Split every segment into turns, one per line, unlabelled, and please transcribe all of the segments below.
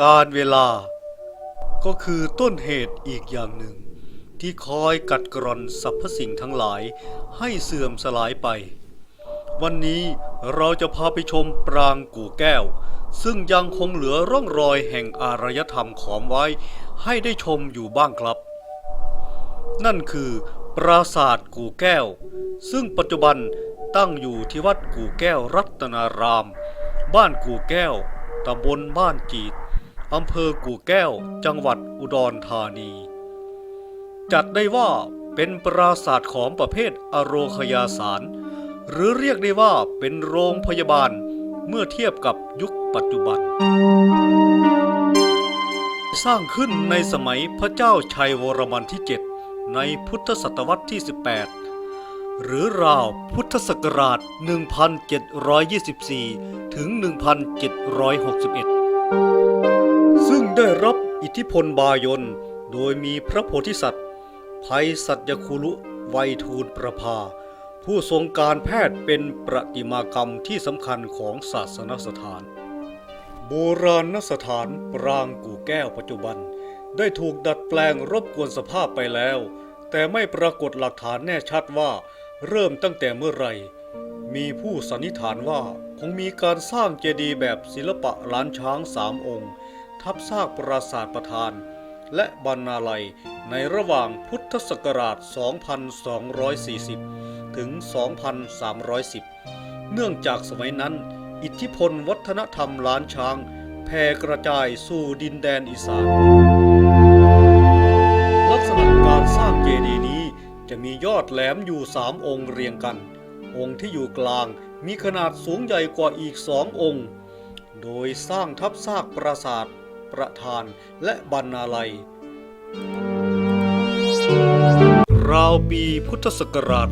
การเวลา ก็คือต้นเหตุอีกอย่างหนึ่ง ที่คอยกัดกร่อนสรรพสิ่งทั้งหลายให้เสื่อมสลายไป วันนี้เราจะพาไปชมปรางกู่แก้ว ซึ่งยังคงเหลือร่องรอยแห่งอารยธรรมขอมไว้ ให้ได้ชมอยู่บ้างครับ นั่นคือ ปราสาทกู่แก้ว ซึ่งปัจจุบันตั้งอยู่ที่วัดกู่แก้วรัตนาราม บ้านกู่แก้วตำบลบ้านจีด อำเภอกู่แก้ว จังหวัดอุดรธานี จัดได้ว่าเป็นปราสาทของประเภทอโรคยาสาร หรือเรียกได้ว่าเป็นโรงพยาบาลเมื่อเทียบกับยุคปัจจุบัน สร้างขึ้นในสมัยพระเจ้าชัยวรมันที่ 7 ในพุทธศตวรรษที่ 18 หรือราวพุทธศักราช 1724 ถึง 1761 ได้รับอิทธิพลบายน โดยมีพระโพธิสัตว์ภัยสัตยคุลุไวยทูลประภา ผู้ทรงการแพทย์เป็นประติมากรรมที่สำคัญของศาสนสถาน โบราณสถานปรางกู่แก้วปัจจุบัน ได้ถูกดัดแปลงรบกวนสภาพไปแล้ว แต่ไม่ปรากฏหลักฐานแน่ชัดว่าเริ่มตั้งแต่เมื่อไหร่ มีผู้สันนิษฐานว่าคงมีการสร้างเจดีย์แบบศิลปะล้านช้างสามองค์ ทับซากปราสาทประธาน และบรรณาลัยในระหว่างพุทธศักราช 2240 ถึง 2310 เนื่องจากสมัยนั้น อิทธิพลวัฒนธรรมล้านช้างแผ่กระจายสู่ดินแดนอีสาน ลักษณะการสร้างเจดีย์นี้จะมียอดแหลมอยู่สามองค์เรียงกัน องค์ที่อยู่กลางมีขนาดสูงใหญ่กว่าอีกสององค์ โดยสร้างทับซากปราสาท ประธานและบรรณาลัย ราวปีพุทธศักราช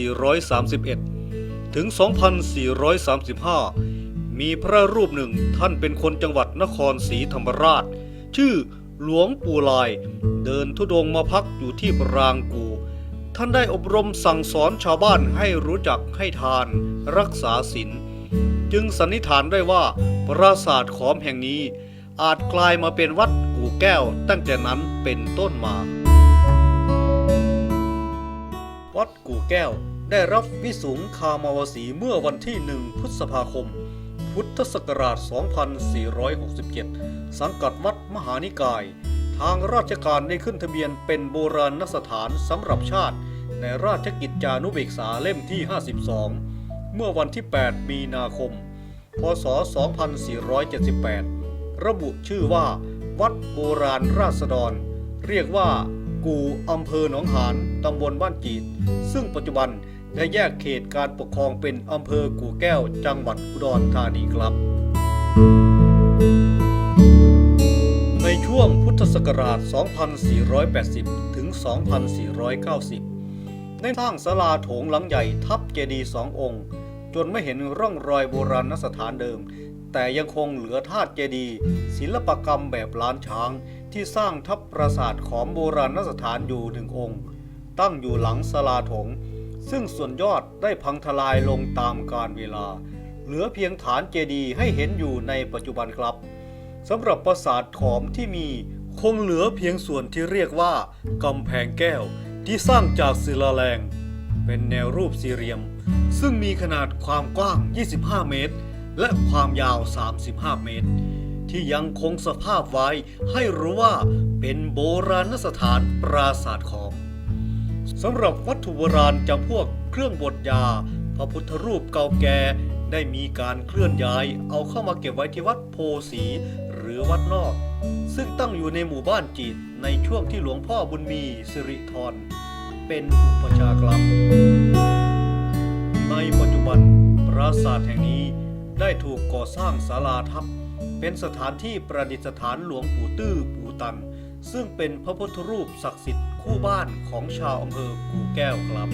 2431 ถึง 2435 มีพระรูปหนึ่งท่านเป็นคนจังหวัดนครศรีธรรมราช ชื่อหลวงปู่ลาย เดินทุดงมาพักอยู่ที่ปรางกูท่านได้อบรมสั่งสอนชาวบ้านให้รู้จักให้ทาน รักษาศีลจึงสันนิษฐานได้ว่าปราสาทขอมแห่งนี้ อาจกลายมาเป็นวัดกู่แก้วตั้งแต่นั้นเป็นต้นมา วัดกู่แก้วได้รับวิสุงคามาวสีเมื่อวันที่1พฤษภาคม พุทธศักราช 2467 สังกัดวัดมหานิกาย ทางราชการได้ขึ้นทะเบียนเป็นโบราณสถานสำหรับชาติ ในราชกิจจานุเบกษาเล่มที่ 52 เมื่อวันที่ 8 มีนาคม พศ 2478 ระบุชื่อว่า วัดโบราณราษฎร เรียกว่า กูอำเภอหนองหานตำบลบ้านจีดซึ่งปัจจุบันได้แยกเขตการปกครองเป็นอำเภอกู่แก้วจังหวัดอุดรธานีครับ ในช่วงพุทธศักราช 2480 ถึง 2490 ได้สร้างศาลาโถงหลังใหญ่ทับเจดีย์สององค์ จนไม่เห็นร่องรอยโบราณสถานเดิม แต่ยังคงเหลือธาตุเจดีย์ศิลปกรรมแบบล้านช้างที่สร้างทับปราสาทของโบราณสถานอยู่หนึ่งองค์ ตั้งอยู่หลังศาลาถง ซึ่งส่วนยอดได้พังทลายลงตามกาลเวลา เหลือเพียงฐานเจดีย์ให้เห็นอยู่ในปัจจุบันครับสำหรับปราสาทขอมที่มีคงเหลือเพียงส่วนที่เรียกว่ากำแพงแก้วที่สร้างจากศิลาแรง เป็นแนวรูปสี่เหลี่ยม ซึ่งมีขนาดความกว้าง 25 เมตร และความยาว 35 เมตร ที่ยังคงสภาพไว้ให้รู้ว่าเป็นโบราณสถานปราสาทขอมสำหรับวัตถุโบราณจำพวกเครื่องบดยา พระพุทธรูปเก่าแก่ได้มีการเคลื่อนย้ายเอาเข้ามาเก็บไว้ที่วัดโพสีหรือวัดนอก ซึ่งตั้งอยู่ในหมู่บ้านจีดในช่วงที่หลวงพ่อบุญมีสิริธรเป็นอุปชากรรมในปัจจุบันปราสาทแห่งนี้ ได้ถูกก่อสร้างศาลาทับ เป็นสถานที่ประดิษฐานหลวงปู่ตื้อปู่ตัน ซึ่งเป็นพระพุทธรูปศักดิ์สิทธิ์คู่บ้านของชาวอำเภอกู่แก้วครับ